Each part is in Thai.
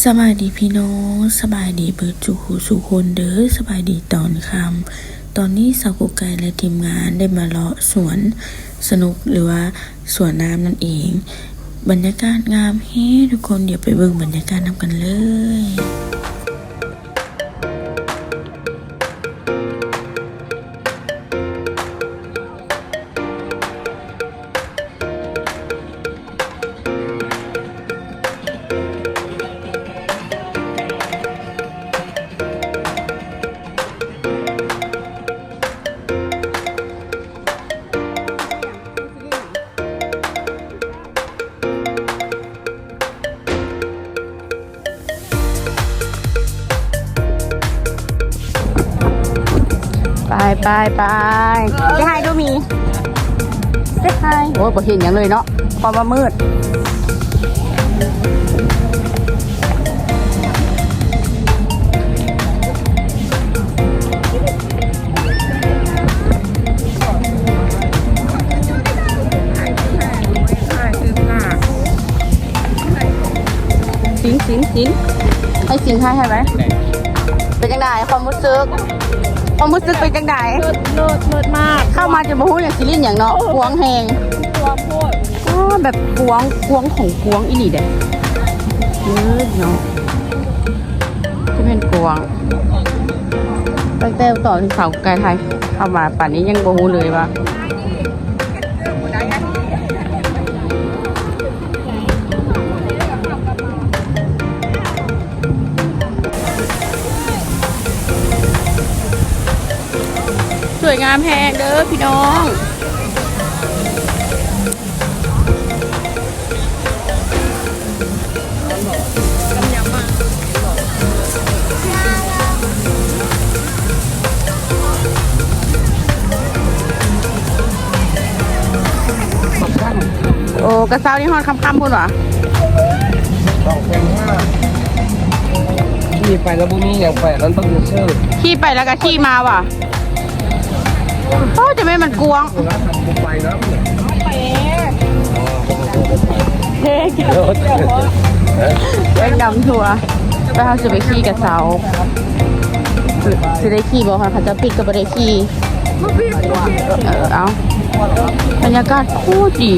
สบายดีพี่น้องสบายดีเบิดจุหูสุคนเด้อสบายดีตอนคำตอนนี้สาวกุกไก่และทีมงานได้มาเลาะสวนสนุกหรือว่าสวนน้ำนั่นเอง บรรยากาศงามเฮ้ทุกคนเดี๋ยวไปเบิ่งบรรยากาศนำกันเลย ไปไปไปเจ๊ไฮดูมีเจ๊ไฮโอ้ยบ่เห็นอย่างเลยเนาะเพราะว่ามืดสิงสิงสิงให้สิงให้ให้ไหมเป็นจังไดความรู้สึก ความรู้สึกเป็นจังไดเลิศเลิศเลิศมากเข้ามาจะมาพูดอย่างซีรีส์อย่างเนาะกวงแหงตัวโคตรอ๋อแบบกวงกวงของกวงอีนี่เด้เออเนาะจะเป็นกวงตั้งแต่ต่อที่เสาไกลไทยเข้ามาป่านนี้ยังบ่ฮู้เลยว่า สวยงามแฮงเด้อพี่น้องโอ้กระเซ้านี่ฮอดคำๆพุ่นวะต้องเป็นห้าขี่ไปแล้วบุมีอย่างไปนั้นต้องยูเซอร์ขี่ไปแล้วก็ขี่มาว่ะ โอ้จะไม่มันกวงแล้วทำบุไปแล้วเฮ้ยรถแป้งดำทัวร์ไปเขาจะไปขี่กับเสาสิได้ขี่บอกค่ะเขาจะปิดก็ไม่ได้ขี่เออเอาบรรยากาศโคตรดี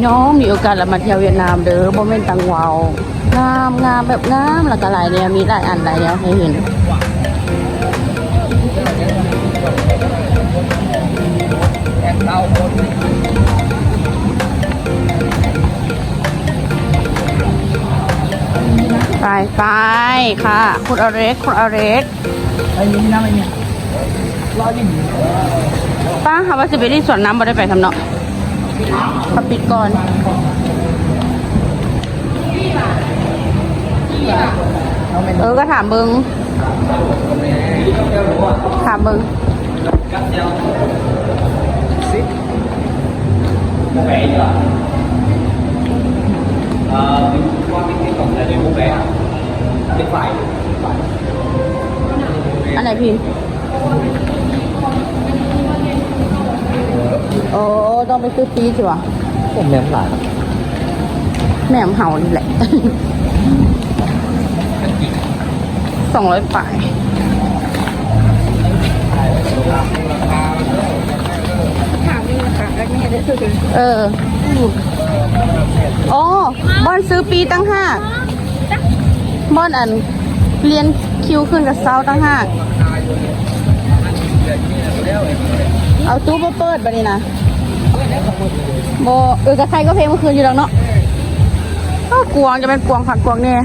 พี่น้องมีโอกาสแล้วมาเที่ยวเวียดนามเด้อโมเมนตังเวาวงามงามแบบงามแล้วก็หลายแนวมีหลายอันหลายแนวให้เห็นไปไปค่ะ คุณอเล็กคุณอเล็กอันนี้นะไม่เนี่ยรอยิ่งป้าค่ะว่าจะไปที่สวนน้ำบ่ได้ไปทำเนาะ ขอปิดก่อนเออก็ถามเบิงถามเบิงอันไหนพี่ ต้องไปซื้อปีสิวะผมแม่หลานแหนมเห่านี่แหละ สองร้อยป่ายถามนี่นะคะแล้วนี่ได้สุดเอออ๋อบอนซื้อปีตั้งห้าบอนอันเรียนคิวขึ้นกับเซาตั้งห้าเอาตู้มาเปิดบันนี้นะ โบเออกระใครก็เพลงเมื่อคืนอยู่แล้วเนาะก็กวงจะเป็นกวงผักกวงเนี่ย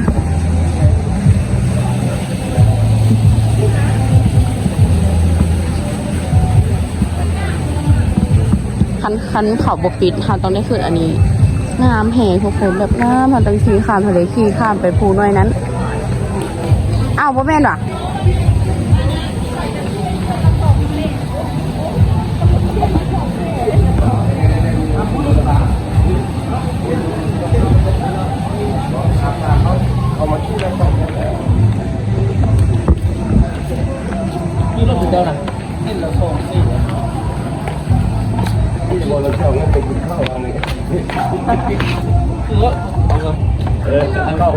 คันคันเขาบกปิดค่ะตอนนี้คืออันนี้น้ำแห้งทุกคนแบบน้ำมันต้องขี่ข้ามทะเลขี่ข้ามไปภูน้อยนั้นอ้าวพ่แม่นวะ เอามาขี้แล้วต้องนี่รถคือเจ้าน่ะนี่เราส่งสิเนี่ยไปกินข้าวอันนี้เออเข้า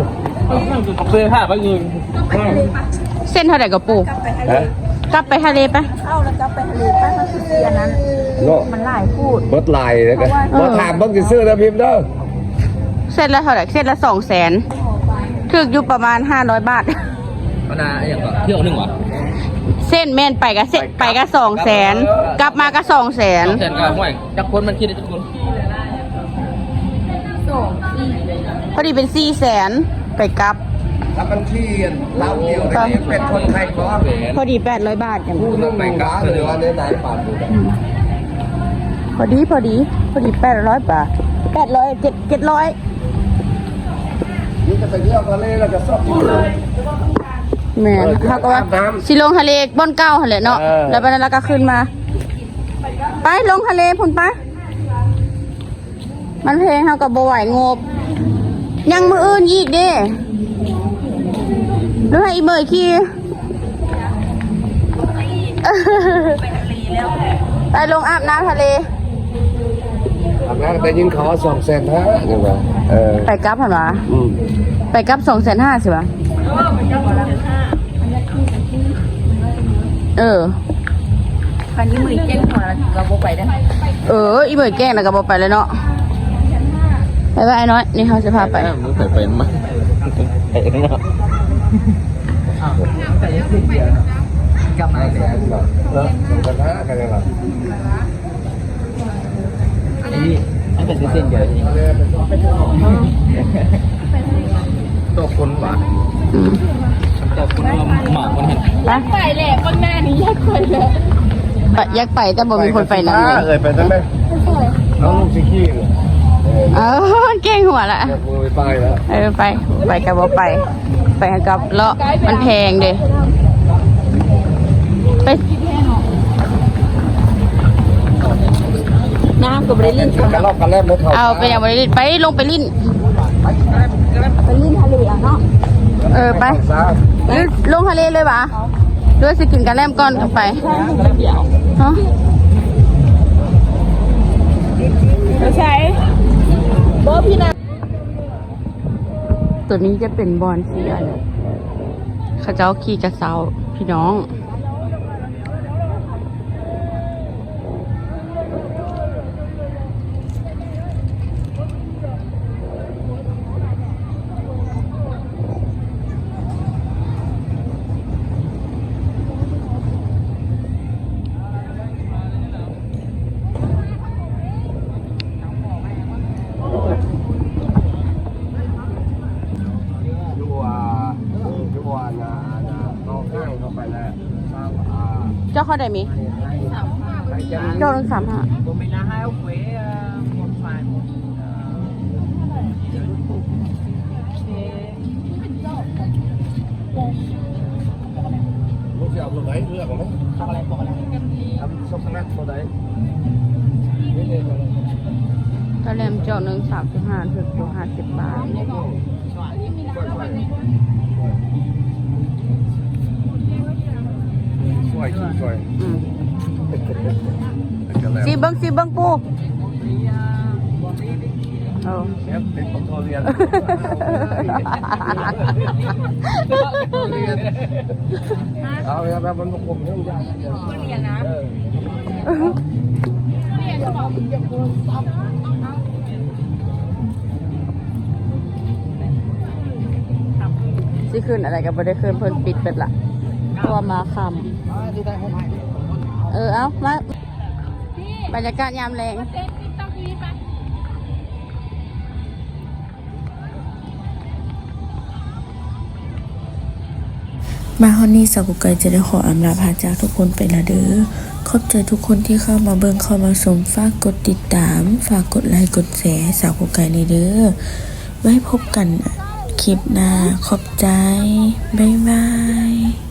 เสื้อผ้าไปเงินเส้นเท่าไหร่กับปูฮะกลับไปทะเลไปเข้าแล้วก็ไปทะเลไปมันคืออันนั้นโลมันหลายพูดบดลายเลยกันมาถามบิ้งสิซื้อนะพิมพ์เด้อเส้นละเท่าไหร่เส้นละสองแสน ถึกอยู่ประมาณห้าร้อยบาทมนาอย่างก็เที่ยวหนึ่งวะเส้นแม่นไปก็เส้นไปก็สองแสนกลับมาก็สองแสนแสนกว่าห่วยจักคนมันคิดได้จักคนพอดีเป็นสี่แสนไปกลับถ้าบัญชีเราเดียวแต่นี่เป็นคนไทยก็พอดีแปดร้อยบาทอย่างผู้นึงไปกับหรือว่าในไหนป่านดูพอดีพอดีพอดีแปดร้อยบาทแปดร้อยเจ็ดเจ็ดร้อยนี่ จะไปเที่ยวทะเลแล้วก็ชอบที่แม่นเออเขาก็ว่าอาบน้ำสิลงทะเลบ่อนเก้าหั่นแหละเนาะเออแล้วไปนั้นเราก็ขึ้นมา ไปลงทะเลพุ่นไปมันเพลงเขากับบ่ไหวงบ ยังมืออื่นอีกเด้หรือให้อีเมยขี่ไปลงอาบน้ำทะเล อาบน้ำแต่ยินเขาสองแสนห้าอย่างเงี้ยเออไปกลับหันวะอืมไปกลับสองแสนห้าสิวะเออคันนี้มือเจ้งหัวแล้วก็บ่ไปได้เอออีเมยแกล้งแล้วก็บอกไปแล้วเนาะไปไปไอ้น้อยนี่เขาจะพาไปมึงเคยเป็นมั้ยเห็นเนาะกลับมาแสนแบบเออสองแสนห้ากันเลย เหรอนี่มันเป็นเส้นเดียวจริงตัวคนหวานตัวคนว่าหมาคนเห็นไปแหละคนแม่นี่แยกคนเลยอยากไปแต่บ่มีคนไปนำเลยเอ่ยไปได้ไหมน้องลูกซิกี้เลยเออเออเก่งหัวละไปไปแล้วเออไปไปกับบ่ไป ไปกับเลาะมันแพงเด้ น้ำก็ไม่ได้ลิ้นกระลอกกระแลบไม่เข้าเอาไปยังบ่ได้ลิ้นไปลงไปลิ้นไปลิ้นทะเลอะเนาะเออไปซาหรือลงทะเลเลยวะด้วยสิกินกันแลมก่อนกันไปฮะไม่ใช่โบพี่นะตัวนี้จะเป็นบอลเสียนเขาเจ้าขี่กระเซาพี่น้อง อยู่อ่าอยู่อ่านานาน้องข้างเข้าไปแล้วทราบอ่า เจ้าเข้าได้มี ใครจะ เจ้าต้องสามห้า ผมไม่น่าให้เอาเว้ยหมดไฟหมด ลูกจะเอาตัวไหนเลือกไหมทำอะไรพวกอะไรทำช็อกโกแลตตัวไหนนี่เลยตัวไหนกระแลมเจ้าหนึ่งสามสิบห้าถึงตัวห้าสิบบาท ช่วยช่วยอืมกระแลสีเบิ้งสีเบิ้งปูเออเชฟเป็นของโทเรียนเอาเลยครับมันคมเรื่องยากเรียนนะเออสิขึ้นอะไรกับบ่ได้ขึ้นเพิ่นปิดเปิดละ เพราะว่ามาคำเออเอามาบรรยากาศยามแรงมาฮอนนี่สากุกไกจะได้ขออำลาพาจากทุกคนไปละเด้อ ขอบใจทุกคนที่เข้ามาเบิ่งเข้ามาชมฝากกดติดตาม ฝากกดไลค์กดแชร์สาวกุกไกในเด้อ ไว้พบกันคลิปหน้า ขอบใจ บ๊ายบาย